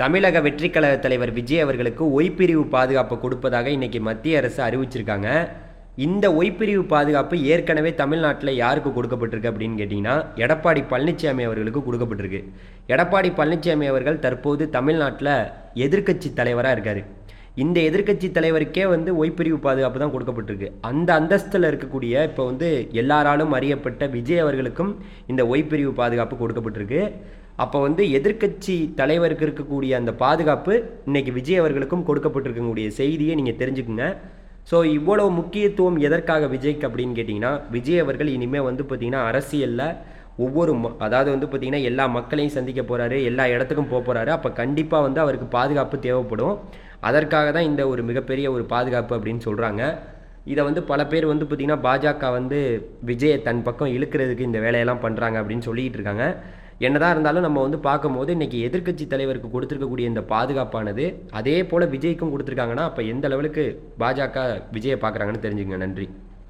தமிழக வெற்றி கழக தலைவர் விஜய் அவர்களுக்கு ஒய்பிரிவு பாதுகாப்பு கொடுப்பதாக இன்னைக்கு மத்திய அரசு அறிவிச்சிருக்காங்க. இந்த ஒய்பிரிவு பாதுகாப்பு ஏற்கனவே தமிழ்நாட்டில் யாருக்கு கொடுக்கப்பட்டிருக்கு அப்படின்னு கேட்டிங்கன்னா எடப்பாடி பழனிசாமி அவர்களுக்கு கொடுக்கப்பட்டிருக்கு. எடப்பாடி பழனிசாமி அவர்கள் தற்போது தமிழ்நாட்டில் எதிர்க்கட்சி தலைவராக இருக்கார். இந்த எதிர்க்கட்சி தலைவருக்கே வந்து ஒய்பிரிவு பாதுகாப்பு தான் கொடுக்கப்பட்டிருக்கு. அந்த அந்தஸ்தில் இருக்கக்கூடிய இப்போ வந்து எல்லாராலும் அறியப்பட்ட விஜய் அவர்களுக்கும் இந்த ஒய்பிரிவு பாதுகாப்பு கொடுக்கப்பட்டிருக்கு. அப்போ வந்து எதிர்க்கட்சி தலைவருக்கு இருக்கக்கூடிய அந்த பாதுகாப்பு இன்னைக்கு விஜய் அவர்களுக்கும் கொடுக்கப்பட்டிருக்கக்கூடிய செய்தியை நீங்கள் தெரிஞ்சுக்குங்க. ஸோ இவ்வளோ முக்கியத்துவம் எதற்காக விஜய்க்கு அப்படின்னு கேட்டிங்கன்னா விஜய் அவர்கள் இனிமேல் வந்து பார்த்திங்கன்னா அரசியலில் ஒவ்வொரு ம அதாவது வந்து பார்த்திங்கன்னா எல்லா மக்களையும் சந்திக்க போகிறாரு எல்லா இடத்துக்கும் போக போகிறாரு அப்போ கண்டிப்பாக வந்து அவருக்கு பாதுகாப்பு தேவைப்படும். அதற்காக தான் இந்த ஒரு மிகப்பெரிய ஒரு பாதுகாப்பு அப்படின்னு சொல்கிறாங்க இதை வந்து பல பேர் வந்து பார்த்திங்கன்னா பாஜக வந்து விஜயை தன் பக்கம் இழுக்கிறதுக்கு இந்த வேலையெல்லாம் பண்ணுறாங்க அப்படின்னு சொல்லிகிட்டு இருக்காங்க. என்னதான் இருந்தாலும் நம்ம வந்து பார்க்கும்போது இன்றைக்கி எதிர்க்கட்சி தலைவருக்கு கொடுத்துருக்கக்கூடிய இந்த பாதுகாப்பானது அதே போல் விஜய்க்கும் கொடுத்துருக்காங்கன்னா அப்போ எந்த லெவலுக்கு பாஜக விஜயை பார்க்குறாங்கன்னு தெரிஞ்சுங்க நன்றி.